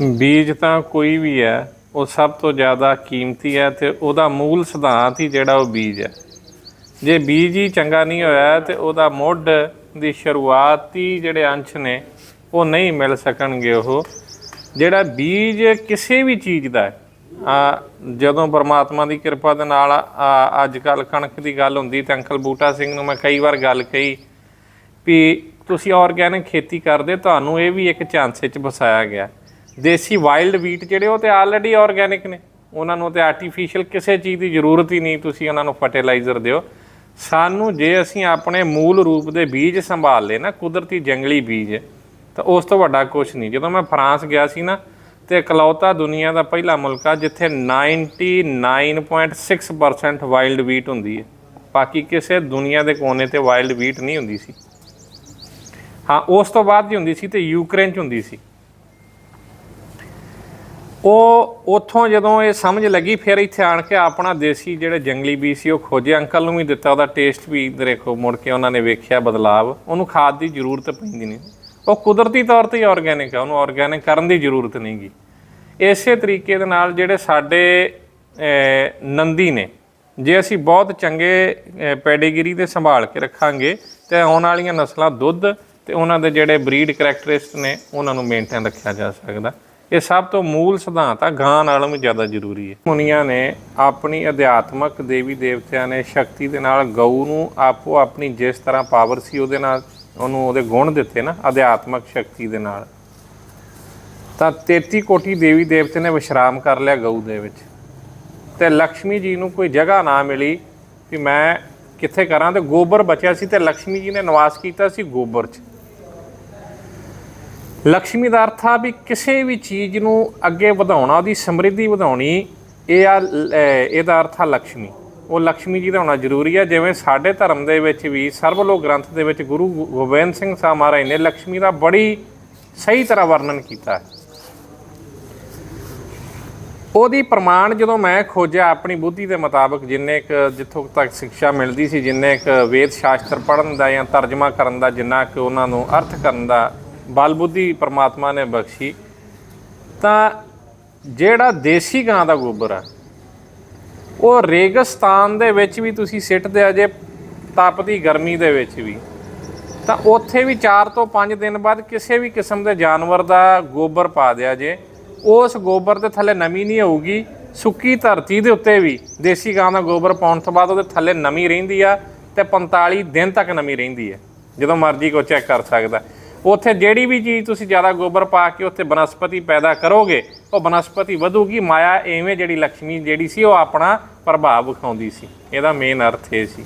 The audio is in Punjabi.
ਬੀਜ ਤਾਂ ਕੋਈ ਵੀ ਹੈ, ਉਹ ਸਭ ਤੋਂ ਜ਼ਿਆਦਾ ਕੀਮਤੀ ਹੈ ਤੇ ਉਹਦਾ ਮੂਲ ਸਿਧਾਂਤ ਹੀ ਜਿਹੜਾ ਉਹ ਬੀਜ ਹੈ। ਜੇ ਬੀਜ ਹੀ ਚੰਗਾ ਨਹੀਂ ਹੋਇਆ ਤੇ ਉਹਦਾ ਮੁੱਢ ਦੀ ਸ਼ੁਰੂਆਤੀ ਜਿਹੜੇ ਅੰਸ਼ ਨੇ, ਉਹ ਨਹੀਂ ਮਿਲ ਸਕਣਗੇ ਉਹ। ਜਿਹੜਾ ਬੀਜ ਕਿਸੇ ਵੀ ਚੀਜ਼ ਦਾ ਹੈ, ਆ ਜਦੋਂ ਪਰਮਾਤਮਾ ਦੀ ਕਿਰਪਾ ਦੇ ਨਾਲ ਅੱਜ ਕੱਲ ਕਣਕ ਦੀ ਗੱਲ ਹੁੰਦੀ ਤੇ ਅੰਕਲ ਬੂਟਾ ਸਿੰਘ ਨੂੰ ਮੈਂ ਕਈ ਵਾਰ ਗੱਲ ਕਹੀ ਵੀ ਤੁਸੀਂ ਆਰਗੈਨਿਕ ਖੇਤੀ ਕਰਦੇ, ਤੁਹਾਨੂੰ ਇਹ ਵੀ ਇੱਕ ਝਾਂਸੇ 'ਚ ਵਸਾਇਆ ਗਿਆ। ਦੇਸੀ ਵਾਈਲਡ ਵੀਟ ਜਿਹੜੇ ਉਹ ਤੇ ਆਲਰੇਡੀ ਆਰਗੈਨਿਕ ਨੇ। ਉਹਨਾਂ ਨੂੰ ਤੇ ਆਰਟੀਫੀਸ਼ੀਅਲ ਕਿਸੇ ਚੀਜ਼ ਦੀ ਜ਼ਰੂਰਤ ਹੀ ਨਹੀਂ, ਤੁਸੀਂ ਉਹਨਾਂ ਨੂੰ ਫਰਟੀਲਾਈਜ਼ਰ ਦਿਓ। ਸਾਨੂੰ ਜੇ ਅਸੀਂ ਆਪਣੇ ਮੂਲ ਰੂਪ ਦੇ ਬੀਜ ਸੰਭਾਲ ਲਏ ਨਾ, ਕੁਦਰਤੀ ਜੰਗਲੀ ਬੀਜ, ਤਾਂ ਉਸ ਤੋਂ ਵੱਡਾ ਕੁਝ ਨਹੀਂ। ਜਦੋਂ ਮੈਂ ਫਰਾਂਸ ਗਿਆ ਸੀ ਨਾ, ਤੇ ਇਕਲੌਤਾ ਦੁਨੀਆ ਦਾ ਪਹਿਲਾ ਮੁਲਕ ਆ, ਜਿੱਥੇ 99.6% ਵਾਈਲਡ ਵੀਟ ਹੁੰਦੀ ਹੈ। ਬਾਕੀ ਕਿਸੇ ਦੁਨੀਆ ਦੇ ਕੋਨੇ ਤੇ ਵਾਈਲਡ ਵੀਟ ਨਹੀਂ ਹੁੰਦੀ ਸੀ। ਹਾਂ, ਉਸ ਤੋਂ ਬਾਅਦ ਦੀ ਹੁੰਦੀ ਸੀ ਤੇ ਯੂਕਰੇਨ ਚ ਹੁੰਦੀ ਸੀ। ਉਹ ਉੱਥੋਂ ਜਦੋਂ ਇਹ ਸਮਝ ਲੱਗੀ, ਫਿਰ ਇੱਥੇ ਆਣ ਕੇ ਆਪਣਾ ਦੇਸੀ ਜਿਹੜੇ ਜੰਗਲੀ ਬੀ ਸੀ, ਉਹ ਖੋਜੇ। ਅੰਕਲ ਨੂੰ ਵੀ ਦਿੱਤਾ, ਉਹਦਾ ਟੇਸਟ ਵੀ ਦੇਖੋ, ਮੁੜ ਕੇ ਉਹਨਾਂ ਨੇ ਵੇਖਿਆ ਬਦਲਾਵ। ਉਹਨੂੰ ਖਾਦ ਦੀ ਜ਼ਰੂਰਤ ਪੈਂਦੀ ਨਹੀਂ। ਉਹ ਕੁਦਰਤੀ ਤੌਰ ਤੇ ਹੀ ਆਰਗੈਨਿਕ ਹੈ ਉਹਨੂੰ ਆਰਗੈਨਿਕ ਕਰਨ ਦੀ ਜ਼ਰੂਰਤ ਨਹੀਂਗੀ ਇਸੇ ਤਰੀਕੇ ਦੇ ਨਾਲ ਜਿਹੜੇ ਸਾਡੇ ਨੰਦੀ ਨੇ, ਜੇ ਅਸੀਂ ਬਹੁਤ ਚੰਗੇ ਪੈਡੀਗਰੀ ਦੇ ਸੰਭਾਲ ਕੇ ਰੱਖਾਂਗੇ, ਤੇ ਆਉਣ ਵਾਲੀਆਂ ਨਸਲਾਂ ਦੁੱਧ ਤੇ ਉਹਨਾਂ ਦੇ ਜਿਹੜੇ ਬਰੀਡ ਕਰੈਕਟਰਿਸਟ ਨੇ, ਉਹਨਾਂ ਨੂੰ ਮੇਨਟੇਨ ਰੱਖਿਆ ਜਾ ਸਕਦਾ। ਇਹ ਸਭ ਤੋਂ ਮੂਲ ਸਿਧਾਂਤ ਆ, ਗਾਂ ਨਾਲੋਂ ਵੀ ਜ਼ਿਆਦਾ ਜ਼ਰੂਰੀ ਹੈ। ਮੁਨੀਆਂ ਨੇ ਆਪਣੀ ਅਧਿਆਤਮਕ ਦੇਵੀ ਦੇਵਤਿਆਂ ਨੇ ਸ਼ਕਤੀ ਦੇ ਨਾਲ ਗਊ ਨੂੰ ਆਪੋ ਆਪਣੀ ਜਿਸ ਤਰ੍ਹਾਂ ਪਾਵਰ ਸੀ ਉਹਦੇ ਨਾਲ, ਉਹਨੂੰ ਉਹਦੇ ਗੁਣ ਦਿੱਤੇ ਨਾ, ਅਧਿਆਤਮਕ ਸ਼ਕਤੀ ਦੇ ਨਾਲ। ਤਾਂ 33 ਕੋਟੀ ਦੇਵੀ ਦੇਵਤੇ ਨੇ ਵਿਸ਼ਰਾਮ ਕਰ ਲਿਆ ਗਊ ਦੇ ਵਿੱਚ। ਤੇ ਲక్ష్ਮੀ ਜੀ ਨੂੰ ਕੋਈ ਜਗ੍ਹਾ ਨਾ ਮਿਲੀ ਕਿ ਮੈਂ ਕਿੱਥੇ ਕਰਾਂ, ਤੇ ਗੋਬਰ ਬਚਿਆ ਸੀ ਤੇ ਲక్ష్ਮੀ ਜੀ ਨੇ ਨਿਵਾਸ ਕੀਤਾ ਸੀ ਗੋਬਰ 'ਚ। ਲਕਸ਼ਮੀ ਦਾ ਅਰਥ ਆ ਵੀ ਕਿਸੇ ਵੀ ਚੀਜ਼ ਨੂੰ ਅੱਗੇ ਵਧਾਉਣਾ, ਉਹਦੀ ਸਮਰਿੱਧੀ ਵਧਾਉਣੀ, ਇਹ ਆ ਇਹਦਾ ਅਰਥ ਆ ਲਕਸ਼ਮੀ। ਉਹ ਲਕਸ਼ਮੀ ਜੀ ਦਾ ਹੋਣਾ ਜ਼ਰੂਰੀ ਆ, ਜਿਵੇਂ ਸਾਡੇ ਧਰਮ ਦੇ ਵਿੱਚ ਵੀ ਸਰਬ ਲੋਕ ਗ੍ਰੰਥ ਦੇ ਵਿੱਚ ਗੁਰੂ ਗੋਬਿੰਦ ਸਿੰਘ ਸਾਹਿਬ ਮਹਾਰਾਜ ਨੇ ਲਕਸ਼ਮੀ ਦਾ ਬੜੀ ਸਹੀ ਤਰ੍ਹਾਂ ਵਰਣਨ ਕੀਤਾ ਉਹਦੀ ਪ੍ਰਮਾਣ ਜਦੋਂ ਮੈਂ ਖੋਜਿਆ ਆਪਣੀ ਬੁੱਧੀ ਦੇ ਮੁਤਾਬਕ, ਜਿੰਨੇ ਕ ਜਿੱਥੋਂ ਤੱਕ ਸਿੱਖਿਆ ਮਿਲਦੀ ਸੀ, ਜਿੰਨੇ ਕ ਵੇਦ ਸ਼ਾਸਤਰ ਪੜਨ ਦਾ ਜਾਂ ਤਰਜਮਾ ਕਰਨ ਦਾ, ਜਿੰਨਾ ਕ ਉਹਨਾਂ ਨੂੰ ਅਰਥ ਕਰਨ ਦਾ ਬਾਲ ਬੁੱਧੀ ਪ੍ਰਮਾਤਮਾ ਨੇ ਬਖਸ਼ੀ, ਤਾਂ ਜਿਹੜਾ ਦੇਸੀ ਗਾਂ ਦਾ ਗੋਬਰ ਆ, ਉਹ ਰੇਗਿਸਤਾਨ ਦੇ ਵਿੱਚ ਵੀ ਤੁਸੀਂ ਸਿੱਟਦੇ ਆ, ਜੇ ਤਪਦੀ ਗਰਮੀ ਦੇ ਵਿੱਚ ਵੀ, ਤਾਂ ਉੱਥੇ ਵੀ 4 ਤੋਂ 5 ਦਿਨ ਬਾਅਦ ਕਿਸੇ ਵੀ ਕਿਸਮ ਦੇ ਜਾਨਵਰ ਦਾ ਗੋਬਰ ਪਾ ਦਿਆ ਜੇ। ਉਸ ਗੋਬਰ ਦੇ ਥੱਲੇ ਨਮੀ ਨਹੀਂ ਹੋਊਗੀ, ਸੁੱਕੀ ਧਰਤੀ ਦੇ ਉੱਤੇ ਵੀ ਦੇਸੀ ਗਾਂ ਦਾ ਗੋਬਰ ਪਾਉਣ ਤੋਂ ਬਾਅਦ ਉਹਦੇ ਥੱਲੇ ਨਮੀ ਰਹਿੰਦੀ ਆ ਤੇ 45 ਦਿਨ ਤੱਕ ਨਮੀ ਰਹਿੰਦੀ ਹੈ ਜਦੋਂ ਮਰਜ਼ੀ ਕੋ ਚੈੱਕ ਕਰ ਸਕਦਾ। ਉੱਥੇ ਜਿਹੜੀ ਵੀ ਚੀਜ਼ ਤੁਸੀਂ ਜ਼ਿਆਦਾ ਗੋਬਰ ਪਾ ਕੇ ਉੱਥੇ ਬਨਸਪਤੀ ਪੈਦਾ ਕਰੋਗੇ, ਉਹ ਬਨਸਪਤੀ ਵਧੂਗੀ, ਮਾਇਆ ਐਵੇਂ ਜਿਹੜੀ ਲక్ష్ਮੀ ਜਿਹੜੀ ਸੀ, ਉਹ ਆਪਣਾ ਪ੍ਰਭਾਵ ਵਿਖਾਉਂਦੀ ਸੀ। ਇਹਦਾ ਮੇਨ ਅਰਥ ਇਹ ਸੀ।